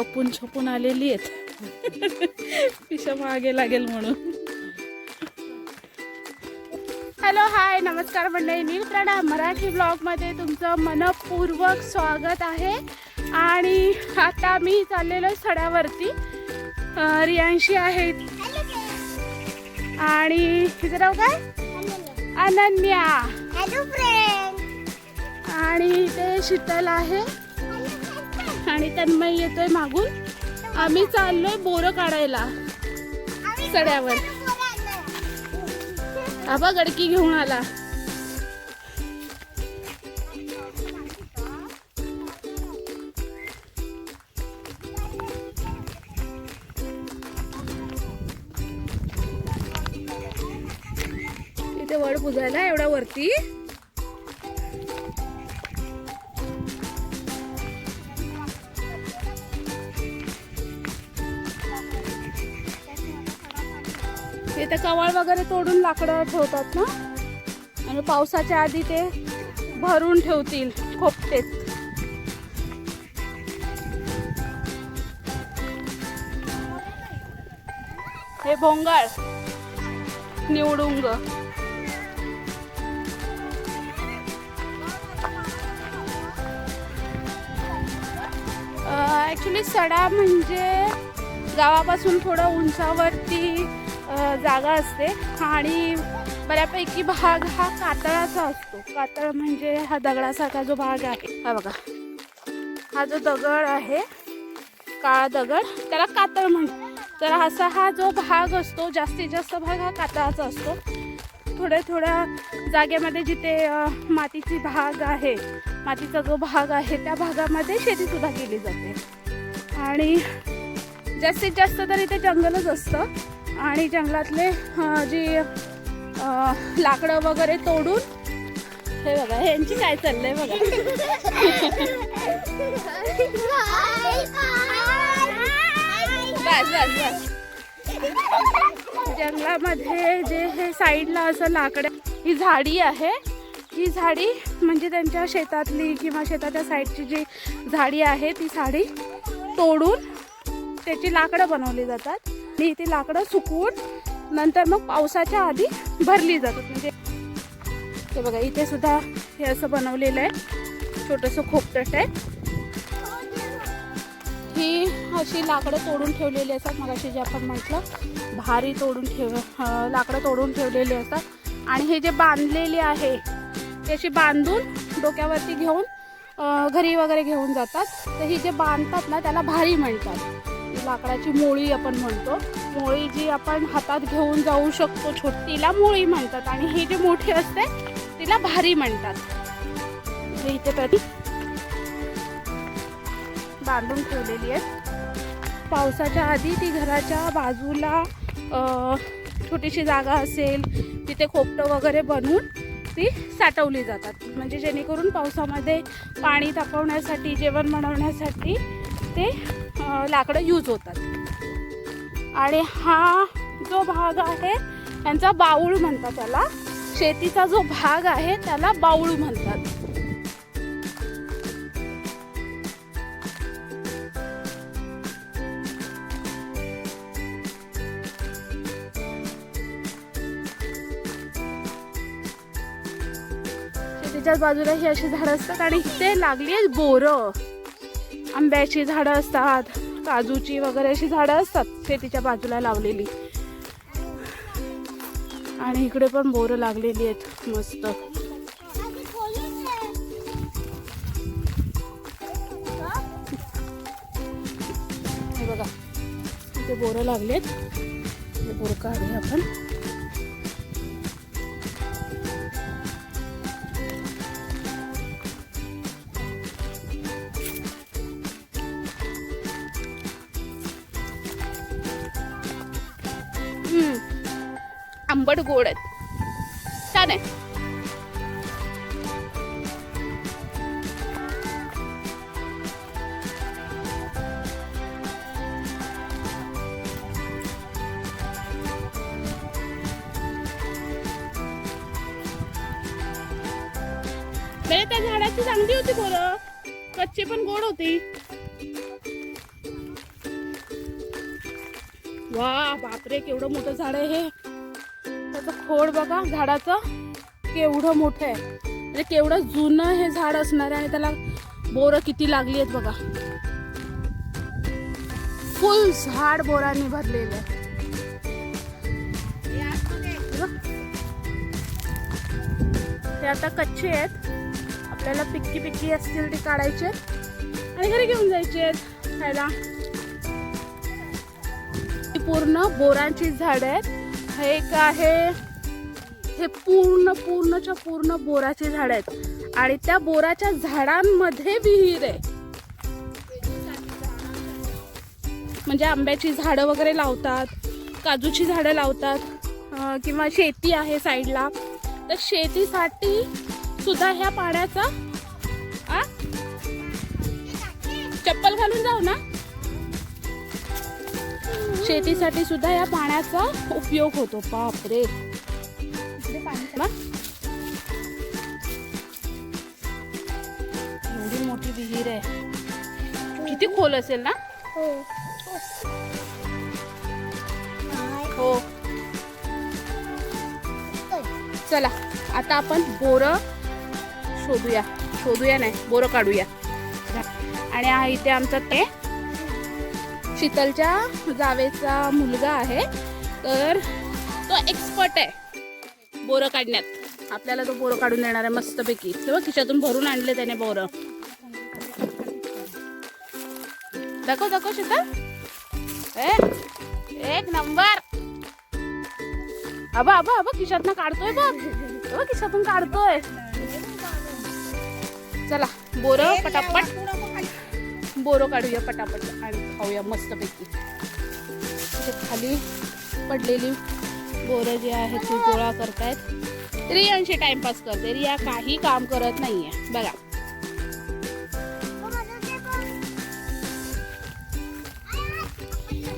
छपून छपून आलेली आहेत. पिशा मागे लागेल म्हणून. हॅलो हाय नमस्कार मंडळी. नीलप्राडा मराठी ब्लॉगमध्ये तुमचं मनपूर्वक स्वागत आहे. आणि आता मी चाललेलो सड्यावरती. रियांशी आहे आणि तिचं नाव काय? अनन्या. हॅलो फ्रेंड आणि ते शीतल आहे. आणि तन्मय येतोय मागून. आम्ही चाललोय बोरं काढायला. सड्यावर. आबा गडकी घेऊन आला. इथे वड पुजायला एवढ्या वरती. इथे कवळ वगैरे तोडून लाकडं ठेवतात ना? आणि पावसाच्या आधी ते भरून ठेवतील खोपटेत हे भोंगाळ. निवडुंग. ॲक्च्युली सडा म्हणजे गावापासून थोडं उंचावरती जागा असते. आणि बऱ्यापैकी भाग हा कातळाचा असतो. कातळ म्हणजे हा दगडासारखा जो भाग आहे. हा बघा. हा जो दगड आहे काळा दगड त्याला कातळ म्हणतात तर असा हा जो भाग असतो जास्तीत जास्त भाग हा कातळाचा असतो. थोड्या थोड्या जागेमध्ये जिथे मातीची भाग आहे मातीचा जो भाग आहे त्या भागामध्ये शेतीसुद्धा केली जाते. आणि जास्तीत जास्त तर इथे जंगलच असतं. आणि जंगलातले जी लाकडं वगैरे तोडून हे बघा यांची काय चाललंय बघा. बस बस बस. जंगलामध्ये जे हे साईडला असं लाकडं ही झाडी आहे. ही झाडी म्हणजे त्यांच्या शेतातली किंवा शेताच्या साईडची जी झाडी आहे ती झाडी तोडून त्याची लाकडं बनवली जातात. आणि ती लाकडं सुकवून नंतर मग पावसाच्या आधी भरली जातात. म्हणजे हे बघा इथे सुद्धा हे असं बनवलेलं आहे. छोटंसं खोपटट आहे. ही अशी लाकडं तोडून ठेवलेली असतात. मग अशी जे आपण म्हटलं भारी तोडून ठेव लाकडं तोडून ठेवलेली असतात. आणि हे जे बांधलेले आहे ते अशी बांधून डोक्यावरती घेऊन घरी वगैरे घेऊन जातात. तर ही जे बांधतात ना त्याला भारी म्हणतात. लाकडाची मोळी आपण म्हणतो. मोळी जी आपण हातात घेऊन जाऊ शकतो छोटीला मोळी म्हणतात आणि ही जी मोठी असते तिला भारी म्हणतात. हे इथे प्रति बांधून ठेवलेली आहे पावसाच्या आधी ती घराच्या बाजूला छोटीशी जागा असेल तिथे खोपटं वगैरे बनवून ती साठवली जातात. म्हणजे जेणेकरून पावसामध्ये पाणी तापवण्यासाठी जेवण बनवण्यासाठी ते लाकडं यूज होतात. आणि हा जो भाग आहे त्यांचा बाऊळ म्हणतात त्याला. शेतीचा जो भाग आहे त्याला बाऊळ म्हणतात. शेतीच्या बाजूला ही अशी झाडं असतात आणि इथे लागली आहेत बोरं. आंब्याची झाडं असतात काजूची वगैरे अशी झाडं असतात शेतीच्या बाजूला लावलेली. आणि इकडे पण बोरं लागलेली आहेत मस्त. हे बघा इथे बोरं लागलेत. हे बोर काढूया आपण. आंबट गोड आहेत. छान आहे. बरे त्या झाडाची चांगली होती बोरं कच्ची पण गोड होती. वा बापरे केवढं मोठं झाड आहे हे. खोड बघा झाडाचं केवढं मोठं आहे. म्हणजे केवढं जुनं हे झाड असणार आहे आणि त्याला बोरं किती लागली आहेत बघा. फुल झाड बोरांनी भरलेलं आहे. ते आता कच्चे आहेत. आपल्याला पिक्की पिक्की असतील ते काढायचे. आणि घरी घेऊन जायचे आहेत खायला. पूर्ण बोरांची झाड आहेत. हे एक आहे हे पूर्ण पूर्णच्या पूर्ण बोराचे झाड आहेत. आणि त्या बोराच्या झाडांमध्ये विहीर आहे. म्हणजे आंब्याची झाडं वगैरे लावतात काजूची झाडं लावतात किंवा शेती आहे साईडला. तर शेतीसाठी सुद्धा ह्या पाण्याचा आ? चप्पल घालून जाऊ ना? शेतीसाठी सुद्धा या पाण्याचा उपयोग होतो. बापरे. एवढी मोठी विहीर आहे. किती खोल असेल ना? हो. हो. चला आता आपण बोरं शोधूया. शोधूया नाही बोरं काढूया. आणि हा इथे आमचा ते शीतलच्या जावेचा मुलगा आहे. तर तो एक्सपर्ट आहे. बोरं काढण्यात. आपल्याला तो बोरं काढून देणार आहे मस्तपैकी. तेव्हा खिशातून भरून आणले त्याने बोरं. दाखव दाखव शीतल एक नंबर. अबा अबा अबा खिशातनं काढतोय बघ. खिशातून काढतोय. चला बोरं पटापट. बोरं काढूया पटापट आणि खाऊया मस्तपैकी. खाली पडलेली पोरं जे आहेत ती गोळा करतायत. रियांशी टाइमपास करते. रिया काही काम करत नाहीये. बघा.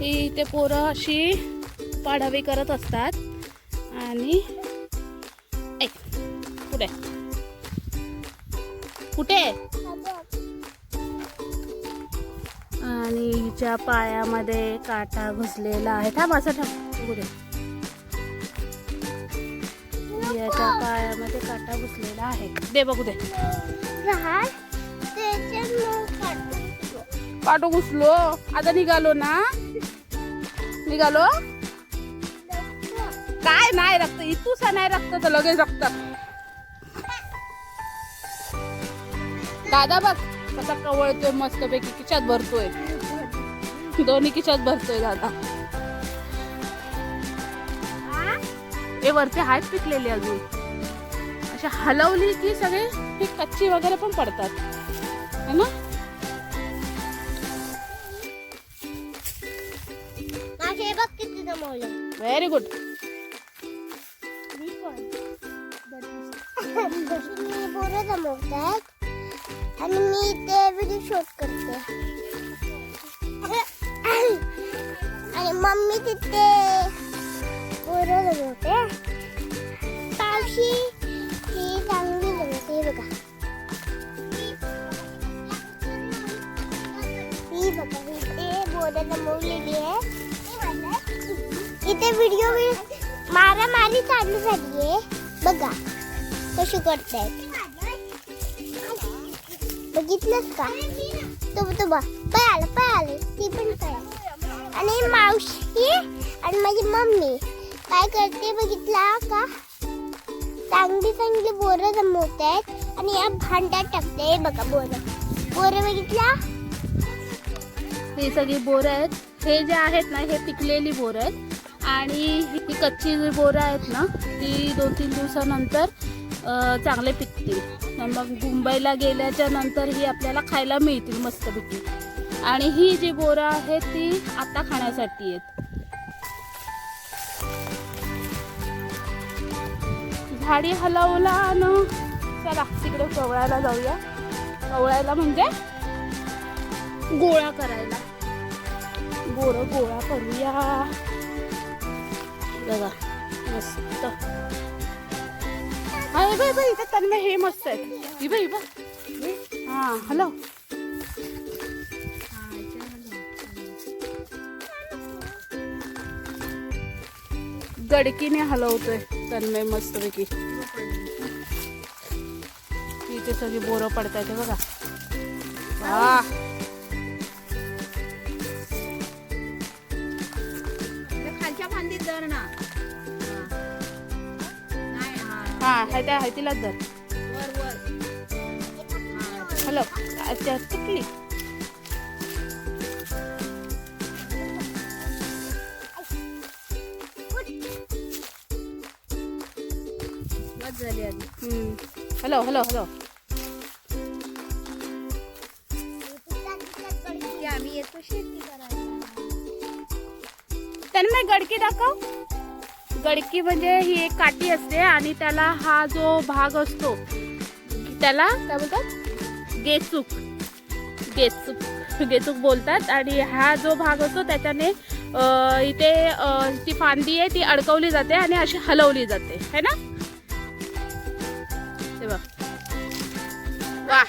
ही ते पोरं अशी पाढावी करत असतात. आणि ऐक. कुठे? कुठे? आणि हिच्या पायामध्ये काटा घुसलेला आहे. थांब असं थांब. कुठे? याच्या पायामध्ये काटा घुसलेला आहे. दे बघू दे. काटो घुसलो. आता निघालो ना? निघालो? काय नाही रक्त इतूसा नाही रक्त तर लगेच रक्त. दादा बघ कसा कवळतोय मस्त पैकी खिशात भरतोय. दोन्ही खिशात भरतोय दादा. हे वरती हात पिकलेले अजून. अशी हलवली की सगळे ही कच्ची वगैरे पण पडतात. है ना? व्हेरी गुड आणि मी ते व्हिडिओ शूट करते. आणि मम्मी तिथे बोरं जमवते इथे बोरं जमवलेली आहे इथे व्हिडिओ मारामारी चालू झाली आहे बघा कशी करतायत. बघितलंच का? तो तो बा पाय आलं पाय आलं ती पण पाय आणि मावशी आणि माझी मम्मी. काय करते बघितला का? चांगली चांगली बोरं जमवत आहेत आणि या भांड्यात टाकते बघा बोरं. बोरं बघितला? ही सगळी बोरं आहेत. हे जे आहेत ना हे पिकलेली बोरं आहेत. आणि ही कच्ची जी बोरं आहेत ना ती दोन तीन दिवसानंतर चांगले पिकतील. मग मुंबईला गेल्याच्यानंतर ही आपल्याला खायला मिळतील मस्तपैकी. आणि ही जी बोरं आहेत ती आता खाण्यासाठी आहेत. झाडी हलवला न चला तिकडे कवळायला जाऊया. कवळायला म्हणजे? गोळा करायला. बोर गोळा करूया. बघा मस्त. अरे बाई बाई इथं तन्मय हे मस्त आहे. ही बाई बा हा हॅलो. गडकीने हलवतोय तन्मय मस्तपैकी. इथे सगळी बोरं पडतायत बघा. वा धर ना नाही हा हा हाय त्या हाय तिलाच धर वर वर हॅलो अच्छा चुकली बस झाली आधी हॅलो हॅलो हॅलो की आम्ही येतो शेती करायला त्यांना गडकी दाखव. गडकी म्हणजे ही एक काठी असते आणि त्याला हा जो भाग असतो त्याला काय बोलतात? गेचूक. गेचूक. गेचूक बोलतात आणि हा जो भाग असतो त्याच्याने इथे ती फांदी आहे ती अडकवली जाते आणि अशी हलवली जाते. है ना? ते बघ. वा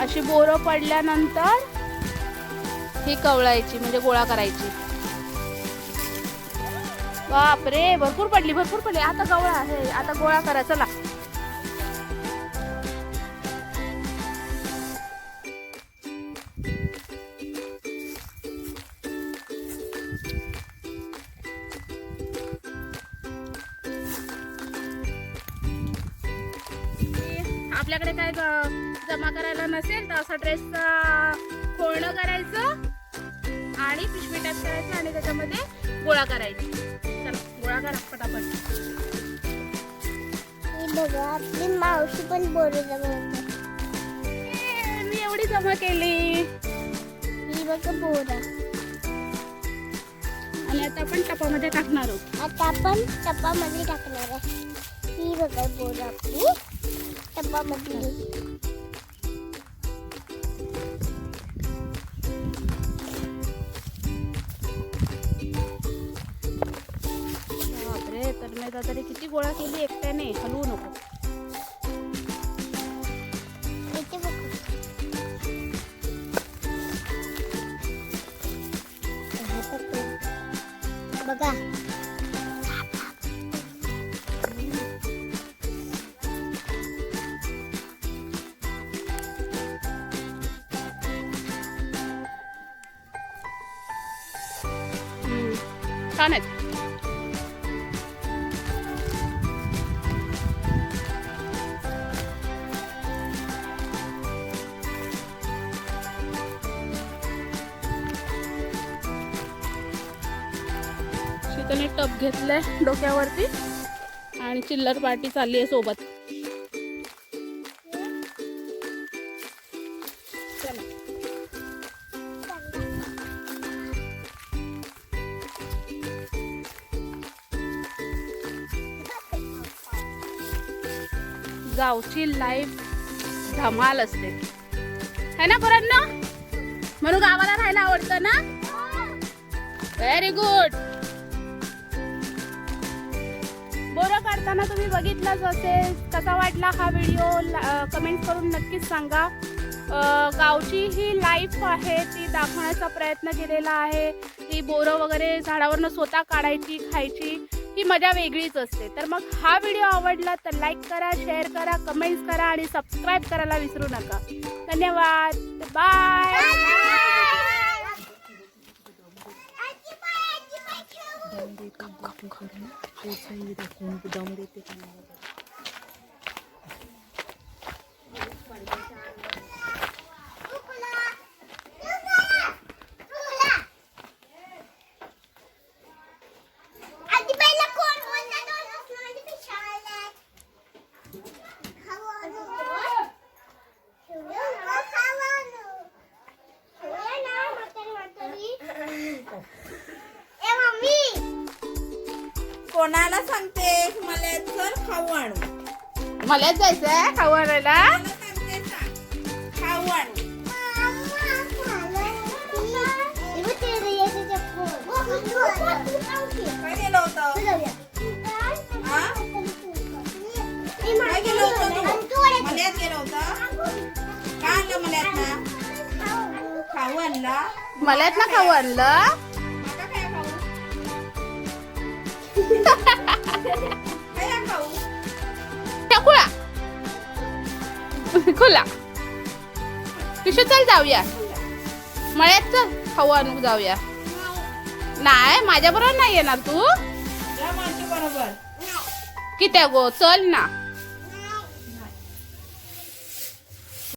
अशी बोरं पडल्यानंतर ही कवळायची म्हणजे गोळा करायची. बापरे भरपूर पडली भरपूर पडली. आता गवळा आहे आता गोळा करा चला. आपल्याकडे काय जमा करायला नसेल तर असं ड्रेस खोळणं करायचं आणि पिशवी टाईप करायचं आणि त्याच्यामध्ये गोळा करायची. चला गोळा करा पटापट. बघा आपली मावशी पण बोलू मी एवढी जमा केली. ही बघा बोरा. आणि आता आपण टपामध्ये टाकणार आहोत. आता आपण टप्पामध्ये टाकणार आहे. ही बघा बोरा आपली. टप्पामधली बापरे तर नाही आता तरी किती गोळा केली एकट्याने? हलवू नको. बघा. छान आहेत शीतने टप घेतलंय डोक्यावरती. आणि चिल्लर पार्टी चालली आहे सोबत. गावची लाईफ धमाल असते. है ना पोरांना? म्हणून गावाला राहायला आवडतं ना? व्हेरी गुड बोरं काढताना तुम्ही बघितलंच असेल. कसा वाटला हा व्हिडिओ कमेंट करून नक्कीच सांगा. गावची ही लाईफ आहे ती दाखवण्याचा प्रयत्न केलेला आहे. ती बोरं वगैरे झाडावरनं स्वतः काढायची खायची. ही मजा वेगळीच असते तर मग हा व्हिडिओ आवडला तर लाईक करा शेअर करा कमेंट्स करा आणि सबस्क्राईब करायला विसरू नका धन्यवाद बाय कोणाला सांगते? मला चल खाऊ आणू. मलाच जायचंय खाऊ आणायला. मला खाऊ आणू. काय गेलं होतं? मल्यात गेलं होतं? का आणलं मल्यात ना खाऊ आणलं? मलाच ना खाऊ आणलं? टाकुळा खुला. पिशू चल जाऊया. मळ्यात चल. खाऊ आणू जाऊया. नाही माझ्या बरोबर नाही येणार तू. बरोबर किती गो चल ना.